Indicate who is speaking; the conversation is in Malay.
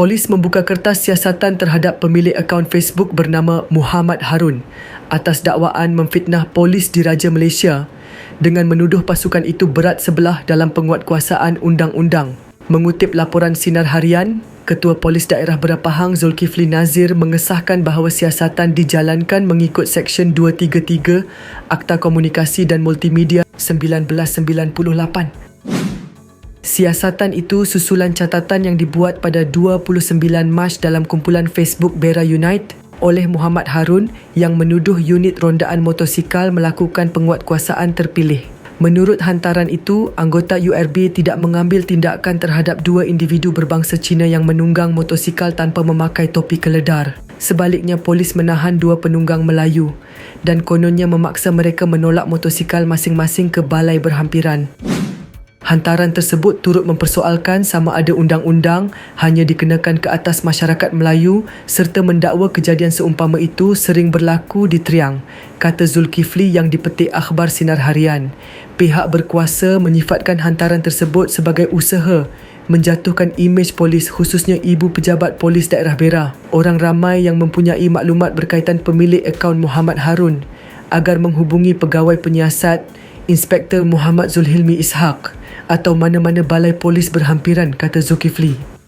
Speaker 1: Polis membuka kertas siasatan terhadap pemilik akaun Facebook bernama Muhammad Harun atas dakwaan memfitnah polis diraja Malaysia dengan menuduh pasukan itu berat sebelah dalam penguatkuasaan undang-undang. Mengutip laporan Sinar Harian, Ketua Polis Daerah Berapahang Zulkifli Nazir mengesahkan bahawa siasatan dijalankan mengikut Seksyen 233 Akta Komunikasi dan Multimedia 1998. Siasatan itu susulan catatan yang dibuat pada 29 Mac dalam kumpulan Facebook Bera Unite oleh Muhammad Harun yang menuduh unit rondaan motosikal melakukan penguatkuasaan terpilih. Menurut hantaran itu, anggota URB tidak mengambil tindakan terhadap dua individu berbangsa Cina yang menunggang motosikal tanpa memakai topi keledar. Sebaliknya, polis menahan dua penunggang Melayu dan kononnya memaksa mereka menolak motosikal masing-masing ke balai berhampiran. Hantaran tersebut turut mempersoalkan sama ada undang-undang hanya dikenakan ke atas masyarakat Melayu serta mendakwa kejadian seumpama itu sering berlaku di Triang, kata Zulkifli yang dipetik akhbar Sinar Harian. Pihak berkuasa menyifatkan hantaran tersebut sebagai usaha menjatuhkan imej polis khususnya ibu pejabat polis daerah Bera. Orang ramai yang mempunyai maklumat berkaitan pemilik akaun Muhammad Harun agar menghubungi pegawai penyiasat Inspektor Muhammad Zulhilmi Ishaq atau mana-mana balai polis berhampiran, kata Zulkifli.